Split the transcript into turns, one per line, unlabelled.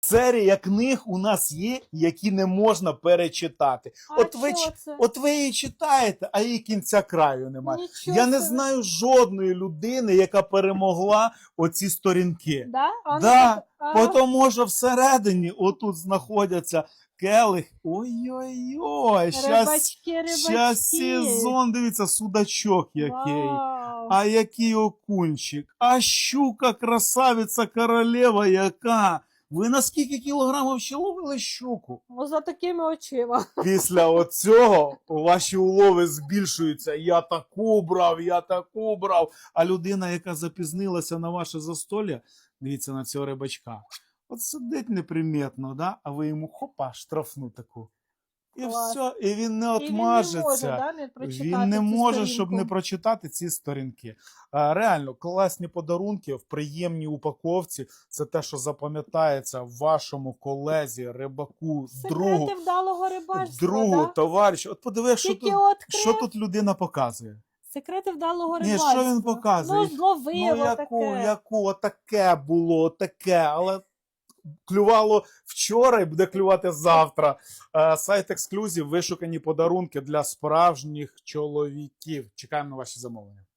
Серія книг у нас є, які не можна перечитати.
А
От ви,
це?
от ви її читаєте, а її кінця краю немає.
Нічого
Я не
собі.
знаю жодної людини, яка перемогла оці сторінки.
Да? А ну,
Да,
а,
Тому що всередині отут знаходяться келих. Ой-ой-ой, щас,
Рибачки, рибачки.
щас сезон, дивіться, судачок який.
Вау.
А який окунчик, а щука, красавиця, королева яка. Ви на скільки кілограмів ще ловили щуку?
Ну, за такими очима.
Після оцього ваші улови збільшуються. Я таку брав, я таку брав. А людина, яка запізнилася на ваше застолля, дивіться на цього рибачка. От сидить неприметно, да? а ви йому хопа, штрафну таку. І
Клас.
все, і він не
І він не може, да, не прочитати
Він не може, щоб не прочитати ці сторінки. А, реально, класні подарунки в приємній упаковці. Це те, що запам'ятається вашому колезі, рибаку, другу,
вдалого рибальства,
другу,
да?
товаришу. От подивись, що
Тільки
тут,
відкрив.
що тут людина показує.
Секрети вдалого
Ні,
рибальства.
що він показує?
Ну, зловив
ну, яку,
таке.
яку, отаке було, таке, але клювало вчора і буде клювати завтра. Е, Сайт ексклюзів, вишукані подарунки для справжніх чоловіків. Чекаємо на ваші замовлення.